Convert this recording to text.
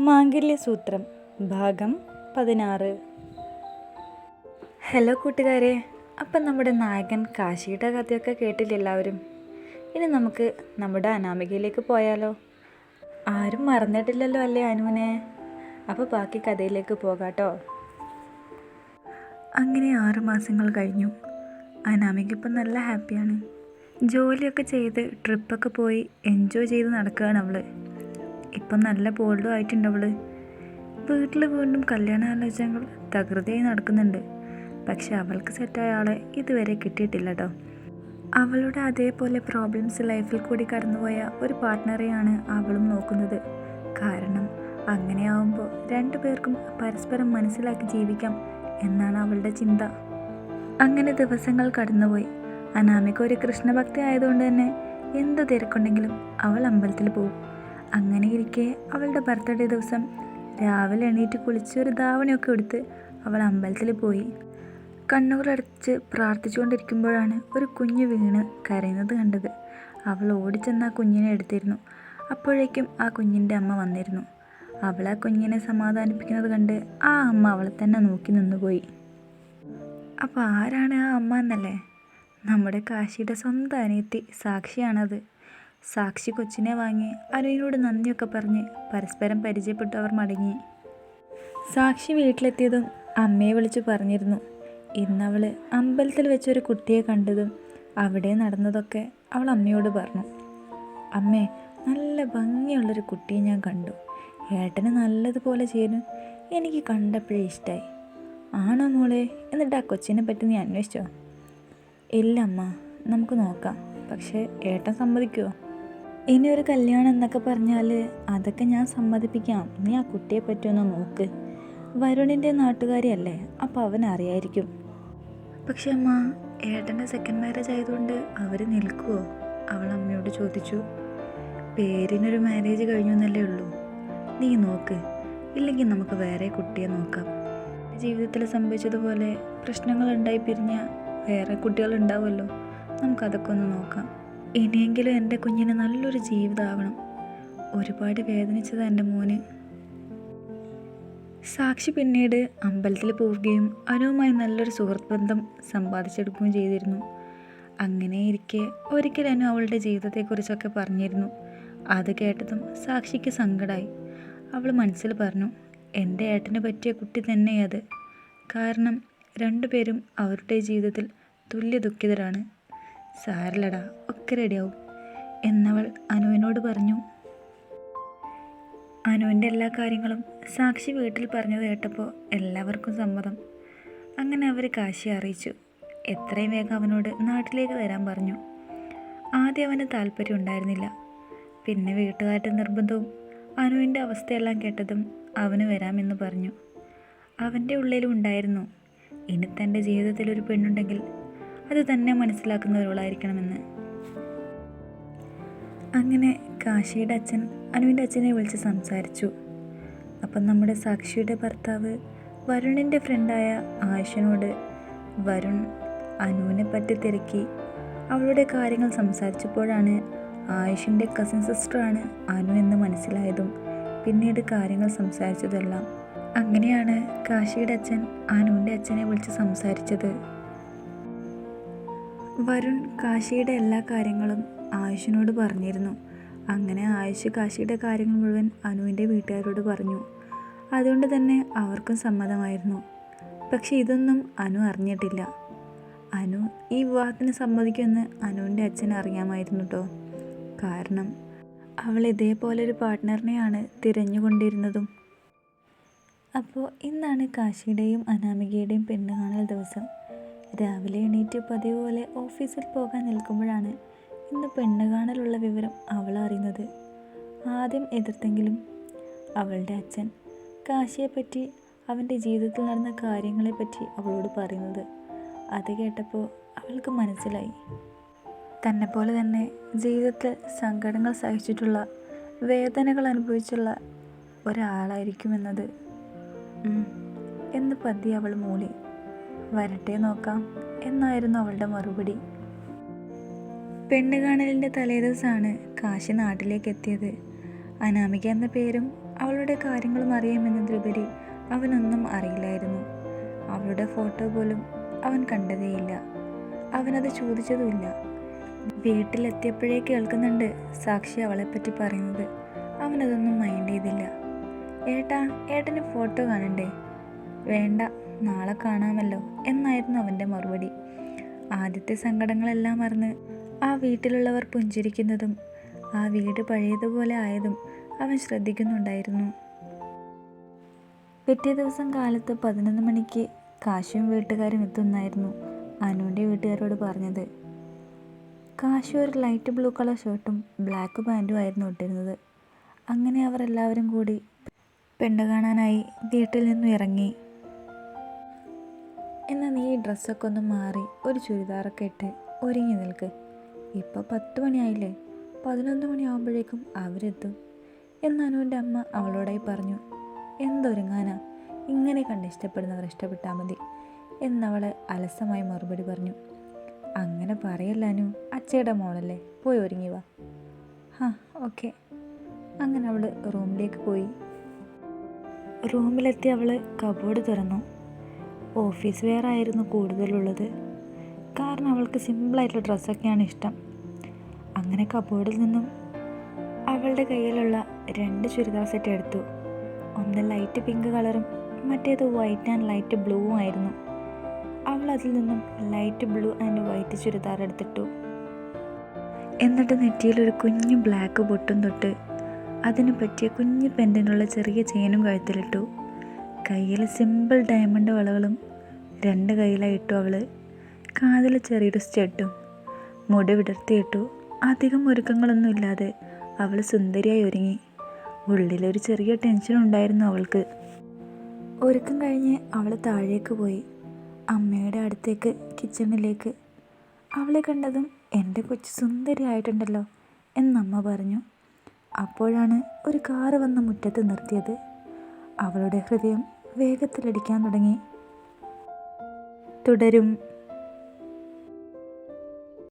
മാംഗല്യസൂത്രം ഭാഗം പതിനാറ്. ഹലോ കൂട്ടുകാരെ അപ്പം നമ്മുടെ നായകൻ കാശിയുടെ കഥയൊക്കെ കേട്ടില്ല എല്ലാവരും. ഇനി നമുക്ക് നമ്മുടെ അനാമികയിലേക്ക് പോയാലോ? ആരും മറന്നിട്ടില്ലല്ലോ അല്ലേ അനുവിനെ? അപ്പോൾ ബാക്കി കഥയിലേക്ക് പോകാട്ടോ. അങ്ങനെ ആറ് മാസങ്ങൾ കഴിഞ്ഞു. അനാമിക ഇപ്പം നല്ല ഹാപ്പിയാണ്. ജോലിയൊക്കെ ചെയ്ത് ട്രിപ്പൊക്കെ പോയി എൻജോയ് ചെയ്ത് നടക്കുകയാണ് അവൾ. ഇപ്പം നല്ല ബോൾഡും ആയിട്ടുണ്ട് അവൾ. വീട്ടിൽ വീണ്ടും കല്യാണാലോചനകൾ തകൃതിയായി നടക്കുന്നുണ്ട്. പക്ഷെ അവൾക്ക് സെറ്റായ ആളെ ഇതുവരെ കിട്ടിയിട്ടില്ല കേട്ടോ അവളുടെ അതേപോലെ പ്രോബ്ലംസ് ലൈഫിൽ കൂടി കടന്നുപോയ ഒരു പാർട്ട്ണറെയാണ് അവളും നോക്കുന്നത്. കാരണം അങ്ങനെയാവുമ്പോൾ രണ്ടു പേർക്കും പരസ്പരം മനസ്സിലാക്കി ജീവിക്കാം എന്നാണ് അവളുടെ ചിന്ത. അങ്ങനെ ദിവസങ്ങൾ കടന്നുപോയി. അനാമിക ഒരു കൃഷ്ണഭക്തി ആയതുകൊണ്ട് തന്നെ എന്ത് തിരക്കുണ്ടെങ്കിലും അവൾ അമ്പലത്തിൽ പോകും അങ്ങനെ ഇരിക്കെ അവളുടെ ബർത്ത്ഡേ ദിവസം രാവിലെ എണീറ്റ് കുളിച്ച് ഒരു ധാവണിയൊക്കെ എടുത്ത് അവൾ അമ്പലത്തിൽ പോയി. കണ്ണൂരടച്ച് പ്രാർത്ഥിച്ചുകൊണ്ടിരിക്കുമ്പോഴാണ് ഒരു കുഞ്ഞ് വീണ് കരയുന്നത് കണ്ടത്. അവൾ ഓടിച്ചെന്ന് ആ കുഞ്ഞിനെ എടുത്തിരുന്നു. അപ്പോഴേക്കും ആ കുഞ്ഞിന്റെ അമ്മ വന്നിരുന്നു. അവൾ ആ കുഞ്ഞിനെ സമാധാനിപ്പിക്കുന്നത് കണ്ട് ആ അമ്മ അവളെ തന്നെ നോക്കി നിന്നുപോയി. അപ്പോൾ ആരാണ് ആ അമ്മ എന്നല്ലേ? നമ്മുടെ കാശിയുടെ സ്വന്തം അനിയത്തി സാക്ഷിയാണത്. സാക്ഷി കൊച്ചിനെ വാങ്ങി അനുവിനോട് നന്ദിയൊക്കെ പറഞ്ഞ് പരസ്പരം പരിചയപ്പെട്ടു അവർ മടങ്ങി. സാക്ഷി വീട്ടിലെത്തിയതും അമ്മയെ വിളിച്ചു പറഞ്ഞിരുന്നു. ഇന്നവൾ അമ്പലത്തിൽ വെച്ചൊരു കുട്ടിയെ കണ്ടതും അവിടെ നടന്നതൊക്കെ അവൾ അമ്മയോട് പറഞ്ഞു. അമ്മേ നല്ല ഭംഗിയുള്ളൊരു കുട്ടിയെ ഞാൻ കണ്ടു. ഏട്ടന് നല്ലതുപോലെ ചേരും എനിക്ക് കണ്ടപ്പോഴേ ഇഷ്ടമായി ആണോ മോളെ? എന്നിട്ട് ആ കൊച്ചിനെ പറ്റി നീ അന്വേഷിച്ചോ? ഇല്ല അമ്മ. നമുക്ക് നോക്കാം. പക്ഷേ ഏട്ടൻ സമ്മതിക്കുമോ ഇനി ഒരു കല്യാണം എന്നൊക്കെ പറഞ്ഞാൽ അതൊക്കെ ഞാൻ സമ്മതിപ്പിക്കാം. നീ ആ കുട്ടിയെ പറ്റുമെന്ന് നോക്ക്. വരുണിന്റെ നാട്ടുകാരിയല്ലേ? അപ്പോൾ അവൻ അറിയായിരിക്കും. പക്ഷെ അമ്മ ഏട്ടന്റെ സെക്കൻഡ് മാരേജ് ആയതുകൊണ്ട് അവർ നിൽക്കുമോ അവൾ അമ്മയോട് ചോദിച്ചു. പേരിനൊരു മാരേജ് കഴിഞ്ഞു എന്നല്ലേ ഉള്ളൂ. നീ നോക്ക്. ഇല്ലെങ്കിൽ നമുക്ക് വേറെ കുട്ടിയെ നോക്കാം. ജീവിതത്തിൽ സംഭവിച്ചതുപോലെ പ്രശ്നങ്ങൾ ഉണ്ടായി പിരിഞ്ഞ വേറെ കുട്ടികളുണ്ടാവുമല്ലോ. നമുക്കതൊക്കെ ഒന്ന് നോക്കാം. ഇനിയെങ്കിലും എന്റെ കുഞ്ഞിന് നല്ലൊരു ജീവിതമാവണം ഒരുപാട് വേദനിച്ചത് എന്റെ മോന്. സാക്ഷി പിന്നീട് അമ്പലത്തിൽ പോവുകയും അനുവുമായി നല്ലൊരു സുഹൃത്ത് ബന്ധം സമ്പാദിച്ചെടുക്കുകയും ചെയ്തിരുന്നു. അങ്ങനെ ഇരിക്കെ ഒരിക്കൽ അനു അവളുടെ ജീവിതത്തെക്കുറിച്ചൊക്കെ പറഞ്ഞിരുന്നു. അത് കേട്ടതും സാക്ഷിക്ക് സങ്കടമായി അവൾ മനസ്സിൽ പറഞ്ഞു എന്റെ ഏട്ടന് പറ്റിയ കുട്ടി തന്നെയത് കാരണം രണ്ടുപേരും അവരുടെ ജീവിതത്തിൽ തുല്യ ദുഃഖിതരാണ്. സാരലടാ ഒക്കെ റെഡിയാവും. എന്നവൾ അനുവിനോട് പറഞ്ഞു. അനുവിന്റെ എല്ലാ കാര്യങ്ങളും സാക്ഷി വീട്ടിൽ പറഞ്ഞു കേട്ടപ്പോൾ എല്ലാവർക്കും സമ്മതം. അങ്ങനെ അവർ കാശി അറിയിച്ചു. എത്രയും വേഗം അവനോട് നാട്ടിലേക്ക് വരാൻ പറഞ്ഞു. ആദ്യം അവന് താല്പര്യം ഉണ്ടായിരുന്നില്ല. പിന്നെ വീട്ടുകാരുടെ നിർബന്ധവും അനുവിന്റെ അവസ്ഥയെല്ലാം കേട്ടതും അവന് വരാമെന്ന് പറഞ്ഞു. അവന്റെ ഉള്ളിലും ഉണ്ടായിരുന്നു ഇനി തന്റെ ജീവിതത്തിൽ ഒരു പെണ്ണുണ്ടെങ്കിൽ അത് തന്നെ മനസ്സിലാക്കുന്നവരോളായിരിക്കണമെന്ന് അങ്ങനെ കാശിയുടെ അച്ഛൻ അനുവിന്റെ അച്ഛനെ വിളിച്ച് സംസാരിച്ചു. അപ്പം നമ്മുടെ സാക്ഷിയുടെ ഭർത്താവ് വരുണിന്റെ ഫ്രണ്ടായ ആയിഷനോട് വരുൺ അനുവിനെ പറ്റി തിരക്കി അവളുടെ കാര്യങ്ങൾ സംസാരിച്ചപ്പോഴാണ് ആയിഷിന്റെ കസിൻ സിസ്റ്ററാണ് അനു എന്ന് മനസ്സിലായതും പിന്നീട് കാര്യങ്ങൾ സംസാരിച്ചതെല്ലാം. അങ്ങനെയാണ് കാശിയുടെ അച്ഛൻ അനുവിന്റെ അച്ഛനെ വിളിച്ച് സംസാരിച്ചത്. വരുൺ കാശിയുടെ എല്ലാ കാര്യങ്ങളും ആയുഷിനോട് പറഞ്ഞിരുന്നു. അങ്ങനെ ആയുഷ് കാശിയുടെ കാര്യങ്ങൾ മുഴുവൻ അനുവിന്റെ വീട്ടുകാരോട് പറഞ്ഞു. അതുകൊണ്ട് തന്നെ അവർക്കും സമ്മതമായിരുന്നു. പക്ഷെ ഇതൊന്നും അനു അറിഞ്ഞിട്ടില്ല. അനു ഈ വിവാഹത്തിന് സമ്മതിക്കുമെന്ന് അനുവിന്റെ അച്ഛൻ അറിയാമായിരുന്നു കേട്ടോ കാരണം അവൾ ഇതേപോലെ ഒരു പാർട്ട്ണറിനെയാണ് തിരഞ്ഞുകൊണ്ടിരുന്നതും. അപ്പോൾ ഇന്നാണ് കാശിയുടെയും അനാമികയുടെയും പെണ്ണ് കാണൽ ദിവസം. രാവിലെ എണീറ്റ് പതിവ് പോലെ ഓഫീസിൽ പോകാൻ നിൽക്കുമ്പോഴാണ് ഇന്ന് പെണ്ണ് കാണലുള്ള വിവരം അവൾ അറിയുന്നത്. ആദ്യം എതിർത്തെങ്കിലും അവളുടെ അച്ഛൻ കാശിയെപ്പറ്റി അവന്റെ ജീവിതത്തിൽ നടന്ന കാര്യങ്ങളെപ്പറ്റി അവളോട് പറയുന്നത് അത് കേട്ടപ്പോൾ അവൾക്ക് മനസ്സിലായി. തന്നെ പോലെ തന്നെ ജീവിതത്തിൽ സങ്കടങ്ങൾ സഹിച്ചിട്ടുള്ള വേദനകൾ അനുഭവിച്ചുള്ള ഒരാളായിരിക്കുമെന്നത്. എന്ന് പതി അവൾ മൂളി. വരട്ടെ നോക്കാം എന്നായിരുന്നു അവളുടെ മറുപടി. പെണ്ണുകാണലിന്റെ തലേദിവസമാണ് കാശി നാട്ടിലേക്ക് എത്തിയത് അനാമിക എന്ന പേരും അവളുടെ കാര്യങ്ങളും അറിയാമെന്നതിലുപരി അവനൊന്നും അറിയില്ലായിരുന്നു. അവളുടെ ഫോട്ടോ പോലും അവൻ കണ്ടതേയില്ല. അവനത് ചോദിച്ചതുമില്ല. വീട്ടിലെത്തിയപ്പോഴേ കേൾക്കുന്നുണ്ട് സാക്ഷി അവളെപ്പറ്റി പറയുന്നത്. അവനതൊന്നും മൈൻഡ് ചെയ്തില്ല. ഏട്ടാ ഏട്ടന് ഫോട്ടോ കാണണ്ടേ? വേണ്ട നാളെ കാണാമല്ലോ എന്നായിരുന്നു അവന്റെ മറുപടി. ആദ്യത്തെ സങ്കടങ്ങളെല്ലാം മറന്ന് ആ വീട്ടിലുള്ളവർ പുഞ്ചിരിക്കുന്നതും ആ വീട് പഴയതുപോലെ ആയതും അവൻ ശ്രദ്ധിക്കുന്നുണ്ടായിരുന്നു. പിറ്റേ ദിവസം കാലത്ത് പതിനൊന്ന് മണിക്ക് കാശും വീട്ടുകാരും എത്തുന്നായിരുന്നു അനുവിന്റെ വീട്ടുകാരോട് പറഞ്ഞത്. കാശു ഒരു ലൈറ്റ് ബ്ലൂ കളർ ഷർട്ടും ബ്ലാക്ക് പാന്റും ആയിരുന്നു ഇട്ടിരുന്നത്. അങ്ങനെ അവർ എല്ലാവരും കൂടി പെണ്ണ് കാണാനായി വീട്ടിൽ നിന്നും ഇറങ്ങി. എന്നാൽ നീ ഈ ഡ്രസ്സൊക്കെ ഒന്ന് മാറി ഒരു ചുരിദാറൊക്കെ ഇട്ട് ഒരുങ്ങി നിൽക്ക്. ഇപ്പോൾ പത്ത് മണിയായില്ലേ? പതിനൊന്ന് മണിയാകുമ്പോഴേക്കും അവരെത്തും. എന്ന് അനുവിന്റെ അമ്മ അവളോടായി പറഞ്ഞു. എന്തൊരുങ്ങാനാ? ഇങ്ങനെ കണ്ട് ഇഷ്ടപ്പെടുന്നവർ ഇഷ്ടപ്പെട്ടാൽ മതി എന്നവളെ അലസമായി മറുപടി പറഞ്ഞു. അങ്ങനെ പറയല്ല അനു അച്ചയുടെ മോളല്ലേ? പോയി ഒരുങ്ങി വാ. ഹാ ഓക്കെ. അങ്ങനെ അവൾ റൂമിലേക്ക് പോയി. റൂമിലെത്തി അവൾ കബോർഡ് തുറന്നു. ഓഫീസ് വെയർ ആയിരുന്നു കൂടുതലുള്ളത്. കാരണം അവൾക്ക് സിമ്പിളായിട്ടുള്ള ഡ്രസ്സൊക്കെയാണ് ഇഷ്ടം. അങ്ങനെ കബോർഡിൽ നിന്നും അവളുടെ കയ്യിലുള്ള രണ്ട് ചുരിദാർ സെറ്റ് എടുത്തു. ഒന്ന് ലൈറ്റ് പിങ്ക് കളറും മറ്റേത് വൈറ്റ് ആൻഡ് ലൈറ്റ് ബ്ലൂവും ആയിരുന്നു. അവൾ അതിൽ നിന്നും light blue and white churidar എടുത്തിട്ടു. എന്നിട്ട് നെറ്റിയിലൊരു കുഞ്ഞു ബ്ലാക്ക് പൊട്ടും തൊട്ട് അതിന് പറ്റിയ കുഞ്ഞു പെൻഡിനുള്ള ചെറിയ ചെയിനും കഴുത്തിലിട്ടു. കയ്യിൽ സിമ്പിൾ ഡയമണ്ട് വളകളും രണ്ട് കയ്യിലായിട്ടു അവൾ കാതിൽ ചെറിയൊരു സ്റ്റെട്ടും മുടി വിടർത്തിയിട്ടു അധികം ഒരുക്കങ്ങളൊന്നുമില്ലാതെ അവൾ സുന്ദരിയായി ഒരുങ്ങി. ഉള്ളിലൊരു ചെറിയ ടെൻഷൻ ഉണ്ടായിരുന്നു അവൾക്ക്. ഒരുക്കം കഴിഞ്ഞ് അവൾ താഴേക്ക് പോയി. അമ്മയുടെ അടുത്തേക്ക് കിച്ചണിലേക്ക് അവളെ കണ്ടതും എന്റെ കൊച്ചു സുന്ദരിയായിട്ടുണ്ടല്ലോ എന്നമ്മ പറഞ്ഞു. അപ്പോഴാണ് ഒരു കാറ് വന്ന് മുറ്റത്ത് നിർത്തിയത്. അവളുടെ ഹൃദയം വേഗത്തിലടിക്കാൻ തുടങ്ങി. തുടരും.